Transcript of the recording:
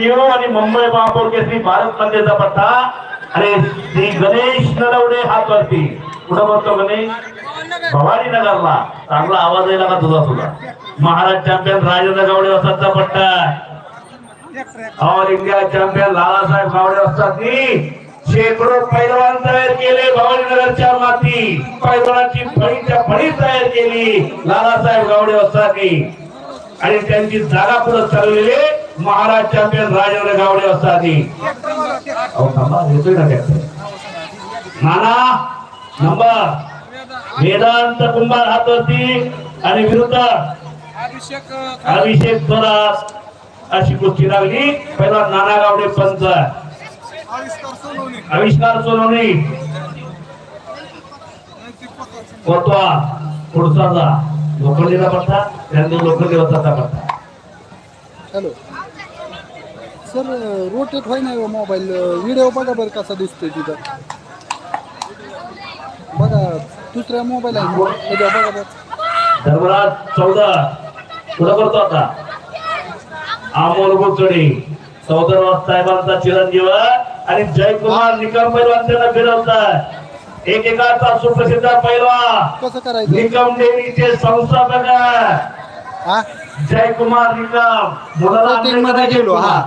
चिरंजीव आणि मुंबई महापौर केसरी भारत मंदिरचा पट्टा आणि श्री गणेश नलवडे हात वरती कुठं बोलतो गणेश? भवानी नगरला चांगला आवाज यायला का तुझा सुद्धा? महाराज चॅम्पियन राजेंद्र गावडे वसाचा पट्टा? All India champion Lalasaheb Gawade वस्तादनी शेकडो पैलवान तयार केले भवानीनगरच्या माती. पैलवानाची फळीच्या फळी तयार केली. लालासाहेब गावडे वस्तादनी आणि त्यांची जागा पुढे चाललेली महाराज चॅम्पियन राजेंद्र गावडे असतात येतोय ना ट्रॅक्टर नाना नंबर. वेदांत कुंभार हातवरती आणि विरुद्ध. अभिषेक अभिषेक थोरात अशी गोष्टी लागली. पहिला नाना गावडे पंच. आविष्कार सोनवणी. आविष्कार सोनवणे कोतवा पुढचा लोखंडीला पडता त्यांनी लोखंडी वसाचा पडता हॅलो. सर रोटेट होय नाही मोबाईल व्हिडिओ बघा बरं कसा दिसतोय तिथं. बघा दुसऱ्या मोबाईल आहे. त्याच्यावर बघा बरं धर्मराज चौदा. पुढे करतो आता. अमोल गोचडे चौदा साहेबांचा चिरंजीव आणि जयकुमार निकम पैलवान त्यांना फिरवतात. एकेकाचा सुप्रसिद्ध पैलवान कसं करायचं? निकम देवीचे संस्थापक हा जयकुमार निकम. मुलाला Setting मध्ये गेलो, हा.